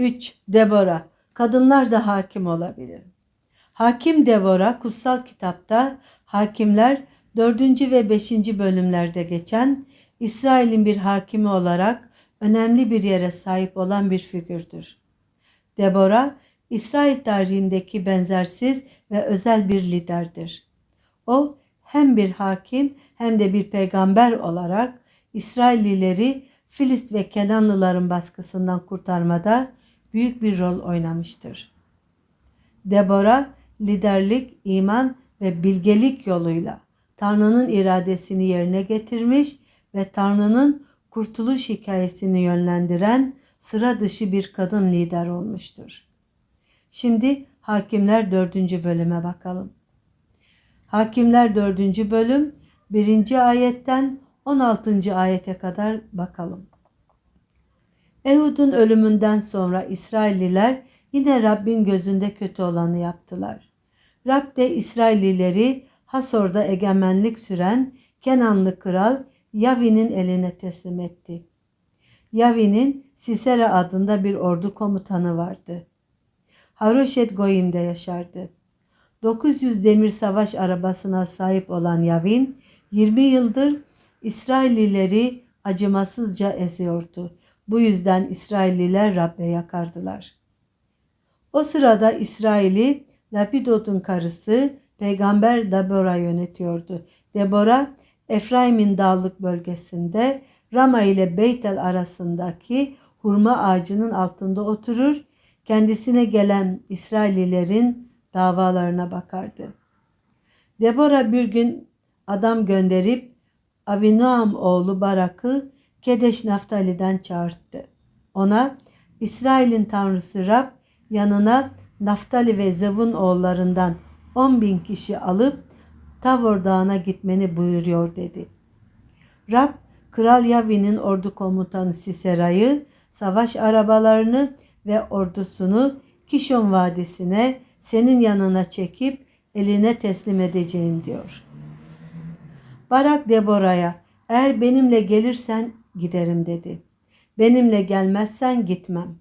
3. Debora. Kadınlar da hakim olabilir. Hakim Debora kutsal kitapta hakimler 4. ve 5. bölümlerde geçen İsrail'in bir hakimi olarak önemli bir yere sahip olan bir figürdür. Debora, İsrail tarihindeki benzersiz ve özel bir liderdir. O hem bir hakim hem de bir peygamber olarak İsraillileri Filist ve Kenanlıların baskısından kurtarmada büyük bir rol oynamıştır. Debora liderlik, iman ve bilgelik yoluyla Tanrı'nın iradesini yerine getirmiş ve Tanrı'nın kurtuluş hikayesini yönlendiren sıra dışı bir kadın lider olmuştur. Şimdi Hakimler 4. bölüme bakalım. Hakimler 4. bölüm 1. ayetten 16. ayete kadar bakalım. Ehud'un ölümünden sonra İsrailliler yine Rabbin gözünde kötü olanı yaptılar. Rab de İsraillileri Hasor'da egemenlik süren Kenanlı kral Yavin'in eline teslim etti. Yavin'in Sisera adında bir ordu komutanı vardı. Haroşet Goyim'de yaşardı. 900 demir savaş arabasına sahip olan Yavin 20 yıldır İsraillileri acımasızca eziyordu. Bu yüzden İsrailliler Rabbe yakardılar. O sırada İsrail'i Lapidot'un karısı Peygamber Debora yönetiyordu. Debora Efraim'in dağlık bölgesinde Rama ile Beytel arasındaki hurma ağacının altında oturur, kendisine gelen İsraillilerin davalarına bakardı. Debora bir gün adam gönderip Avinoam oğlu Barak'ı Kedeş Naftali'den çağırdı. Ona İsrail'in tanrısı Rab yanına Naftali ve Zevun oğullarından 10 bin kişi alıp Tavor Dağı'na gitmeni buyuruyor dedi. Rab, Kral Yavin'in ordu komutanı Sisera'yı, savaş arabalarını ve ordusunu Kişon Vadisi'ne senin yanına çekip eline teslim edeceğim diyor. Barak Debora'ya eğer benimle gelirsen giderim dedi. Benimle gelmezsen gitmem.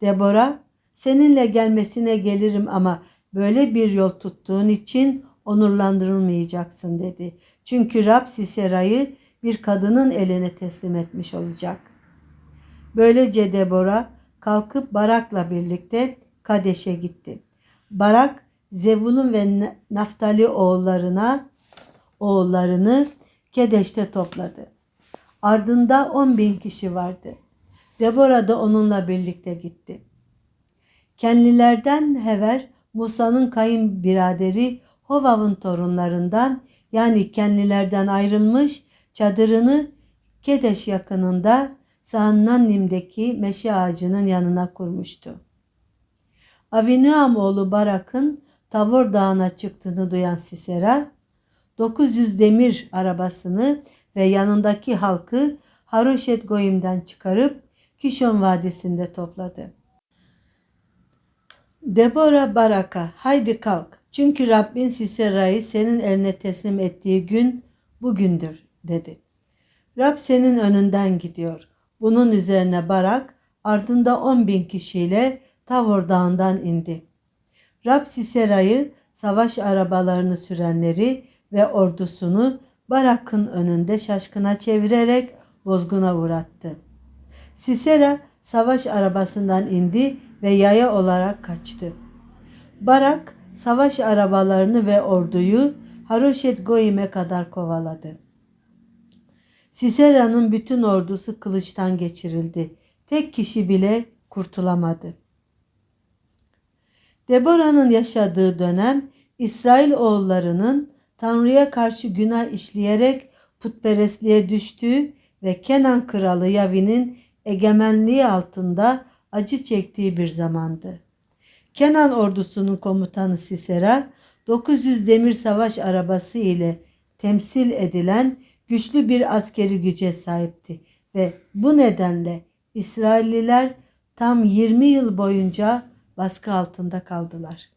Debora seninle gelmesine gelirim ama böyle bir yol tuttuğun için onurlandırılmayacaksın dedi. Çünkü Rab Sisera'yı bir kadının eline teslim etmiş olacak. Böylece Debora kalkıp Barak'la birlikte Kadeş'e gitti. Barak Zevul'un ve Naftali oğullarına oğullarını Kedeş'te topladı. Ardında 10 bin kişi vardı. Debora da onunla birlikte gitti. Kendilerden Hever, Musa'nın kayınbiraderi Hovav'ın torunlarından yani kendilerden ayrılmış çadırını Kedeş yakınında Sahannannim'deki meşe ağacının yanına kurmuştu. Avinuam oğlu Barak'ın Tavor Dağı'na çıktığını duyan Sisera, 900 demir arabasını ve yanındaki halkı Haroşet Goyim'den çıkarıp Kişon Vadisi'nde topladı. Debora Baraka, haydi kalk. Çünkü Rabbin Sisera'yı senin eline teslim ettiği gün bugündür dedi. Rab senin önünden gidiyor. Bunun üzerine Barak ardında 10 bin kişiyle Tavor Dağı'ndan indi. Rab Sisera'yı savaş arabalarını sürenleri ve ordusunu Barak'ın önünde şaşkına çevirerek bozguna uğrattı. Sisera savaş arabasından indi ve yaya olarak kaçtı. Barak savaş arabalarını ve orduyu Haroşet Goyim'e kadar kovaladı. Sisera'nın bütün ordusu kılıçtan geçirildi. Tek kişi bile kurtulamadı. Deborah'ın yaşadığı dönem İsrail oğullarının Tanrı'ya karşı günah işleyerek putperestliğe düştüğü ve Kenan kralı Yavin'in egemenliği altında acı çektiği bir zamandı. Kenan ordusunun komutanı Sisera 900 demir savaş arabası ile temsil edilen güçlü bir askeri güce sahipti ve bu nedenle İsrailliler tam 20 yıl boyunca baskı altında kaldılar.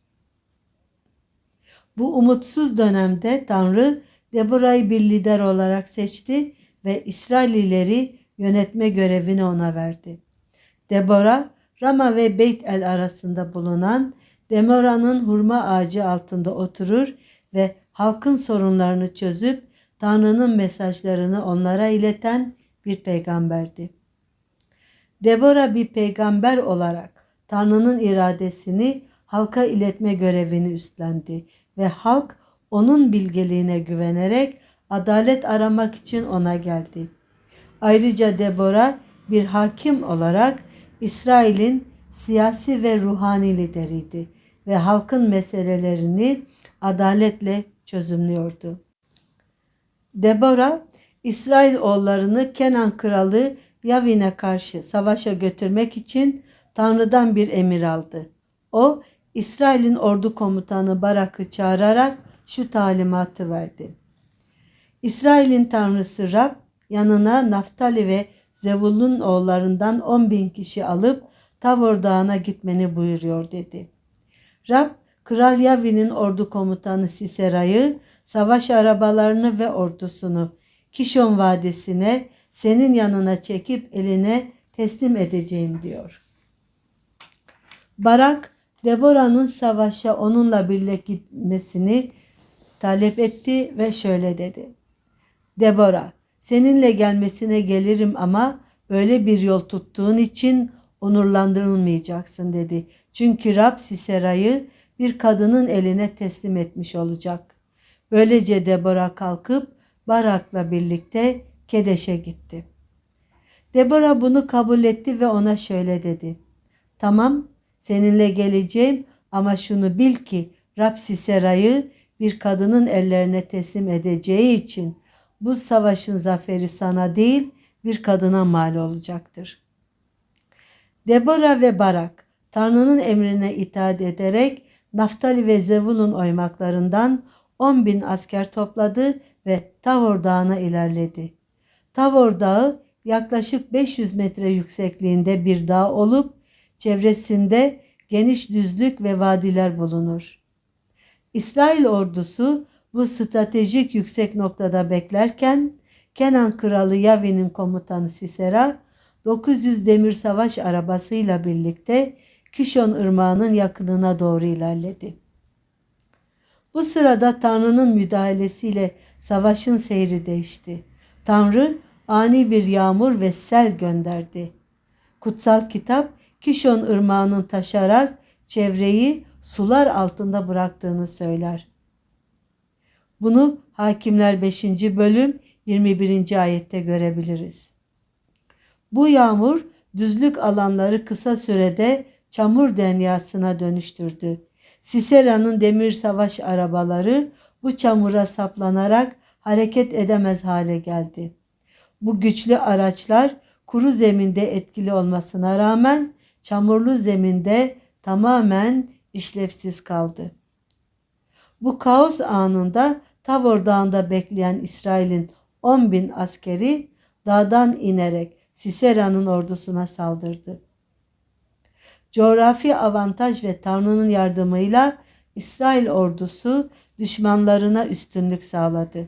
Bu umutsuz dönemde Tanrı Deborah'ı bir lider olarak seçti ve İsraillileri yönetme görevini ona verdi. Deborah Rama ve Beyt el arasında bulunan Demora'nın hurma ağacı altında oturur ve halkın sorunlarını çözüp Tanrı'nın mesajlarını onlara ileten bir peygamberdi. Debora bir peygamber olarak Tanrı'nın iradesini halka iletme görevini üstlendi ve halk onun bilgeliğine güvenerek adalet aramak için ona geldi. Ayrıca Debora bir hakim olarak İsrail'in siyasi ve ruhani lideriydi ve halkın meselelerini adaletle çözümlüyordu. Debora, İsrail oğullarını Kenan kralı Yavin'e karşı savaşa götürmek için Tanrı'dan bir emir aldı. O, İsrail'in ordu komutanı Barak'ı çağırarak şu talimatı verdi. İsrail'in tanrısı Rab yanına Naftali ve Zevul'un oğullarından 10 bin kişi alıp Tavor Dağı'na gitmeni buyuruyor dedi. Rab, Kral Yavin'in ordu komutanı Sisera'yı, savaş arabalarını ve ordusunu Kişon Vadisi'ne senin yanına çekip eline teslim edeceğim diyor. Barak, Deborah'nın savaşa onunla birlikte gitmesini talep etti ve şöyle dedi. Debora, seninle gelmesine gelirim ama böyle bir yol tuttuğun için onurlandırılmayacaksın dedi. Çünkü Rab Sisera'yı bir kadının eline teslim etmiş olacak. Böylece Debora kalkıp Barak'la birlikte Kedeş'e gitti. Debora bunu kabul etti ve ona şöyle dedi. Tamam seninle geleceğim ama şunu bil ki Rab Sisera'yı bir kadının ellerine teslim edeceği için bu savaşın zaferi sana değil bir kadına mal olacaktır. Debora ve Barak Tanrı'nın emrine itaat ederek Naftali ve Zevul'un oymaklarından 10 bin asker topladı ve Tavor Dağı'na ilerledi. Tavor Dağı yaklaşık 500 metre yüksekliğinde bir dağ olup çevresinde geniş düzlük ve vadiler bulunur. İsrail ordusu bu stratejik yüksek noktada beklerken Kenan kralı Yavin'in komutanı Sisera 900 demir savaş arabasıyla birlikte Kişon ırmağının yakınına doğru ilerledi. Bu sırada Tanrı'nın müdahalesiyle savaşın seyri değişti. Tanrı ani bir yağmur ve sel gönderdi. Kutsal kitap Kişon ırmağının taşarak çevreyi sular altında bıraktığını söyler. Bunu Hakimler 5. bölüm 21. ayette görebiliriz. Bu yağmur düzlük alanları kısa sürede çamur dünyasına dönüştürdü. Sisera'nın demir savaş arabaları bu çamura saplanarak hareket edemez hale geldi. Bu güçlü araçlar kuru zeminde etkili olmasına rağmen çamurlu zeminde tamamen işlevsiz kaldı. Bu kaos anında Tavor Dağı'nda bekleyen İsrail'in 10 bin askeri dağdan inerek Sisera'nın ordusuna saldırdı. Coğrafi avantaj ve Tanrı'nın yardımıyla İsrail ordusu düşmanlarına üstünlük sağladı.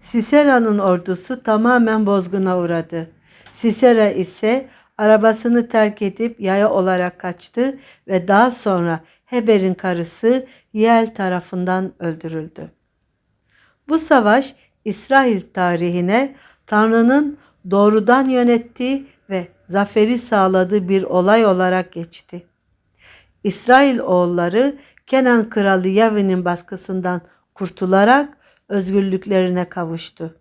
Sisera'nın ordusu tamamen bozguna uğradı. Sisera ise arabasını terk edip yaya olarak kaçtı ve daha sonra Heber'in karısı Yel tarafından öldürüldü. Bu savaş İsrail tarihine Tanrı'nın doğrudan yönettiği ve zaferi sağladığı bir olay olarak geçti. İsrail oğulları Kenan kralı Yavin'in baskısından kurtularak özgürlüklerine kavuştu.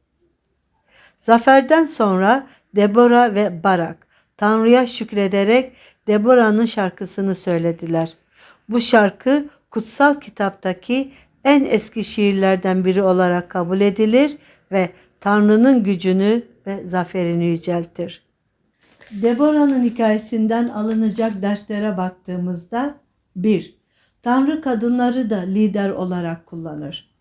Zaferden sonra Debora ve Barak Tanrı'ya şükrederek Debora'nın şarkısını söylediler. Bu şarkı kutsal kitaptaki en eski şiirlerden biri olarak kabul edilir ve Tanrı'nın gücünü ve zaferini yüceltir. Deborah'nın hikayesinden alınacak derslere baktığımızda 1. Tanrı kadınları da lider olarak kullanır.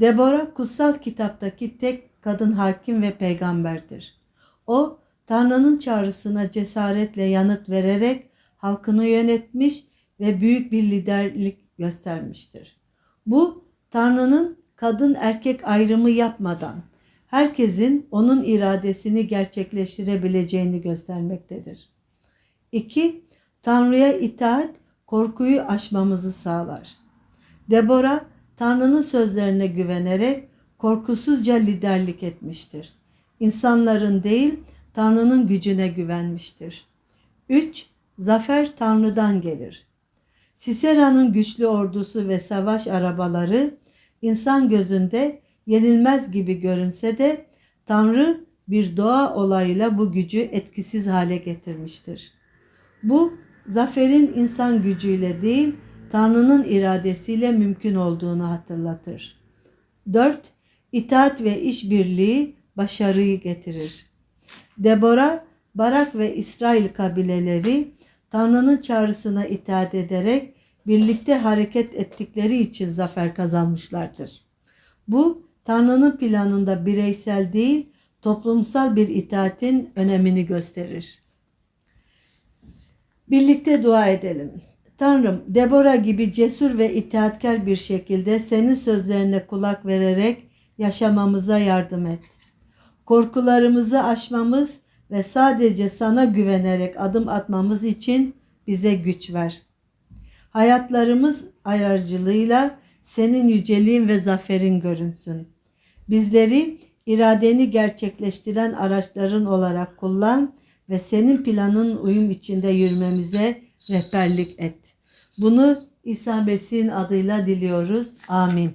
Deborah kutsal kitaptaki tek kadın hakim ve peygamberdir. O Tanrı'nın çağrısına cesaretle yanıt vererek halkını yönetmiş ve büyük bir liderlik göstermiştir. Bu Tanrı'nın kadın erkek ayrımı yapmadan herkesin onun iradesini gerçekleştirebileceğini göstermektedir. 2. Tanrı'ya itaat korkuyu aşmamızı sağlar. Debora Tanrı'nın sözlerine güvenerek korkusuzca liderlik etmiştir. İnsanların değil Tanrı'nın gücüne güvenmiştir. 3. Zafer Tanrı'dan gelir. Sisera'nın güçlü ordusu ve savaş arabaları insan gözünde yenilmez gibi görünse de Tanrı bir doğa olayıyla bu gücü etkisiz hale getirmiştir. Bu zaferin insan gücüyle değil Tanrı'nın iradesiyle mümkün olduğunu hatırlatır. 4. İtaat ve işbirliği başarıyı getirir. Debora, Barak ve İsrail kabileleri Tanrı'nın çağrısına itaat ederek birlikte hareket ettikleri için zafer kazanmışlardır. Bu Tanrı'nın planında bireysel değil, toplumsal bir itaatin önemini gösterir. Birlikte dua edelim. Tanrım, Debora gibi cesur ve itaatkar bir şekilde senin sözlerine kulak vererek yaşamamıza yardım et. Korkularımızı aşmamız ve sadece sana güvenerek adım atmamız için bize güç ver. Hayatlarımız ayarcılığıyla senin yüceliğin ve zaferin görünsün. Bizleri iradeni gerçekleştiren araçların olarak kullan ve senin planın uyum içinde yürümemize rehberlik et. Bunu İsa Mesih'in adıyla diliyoruz. Amin.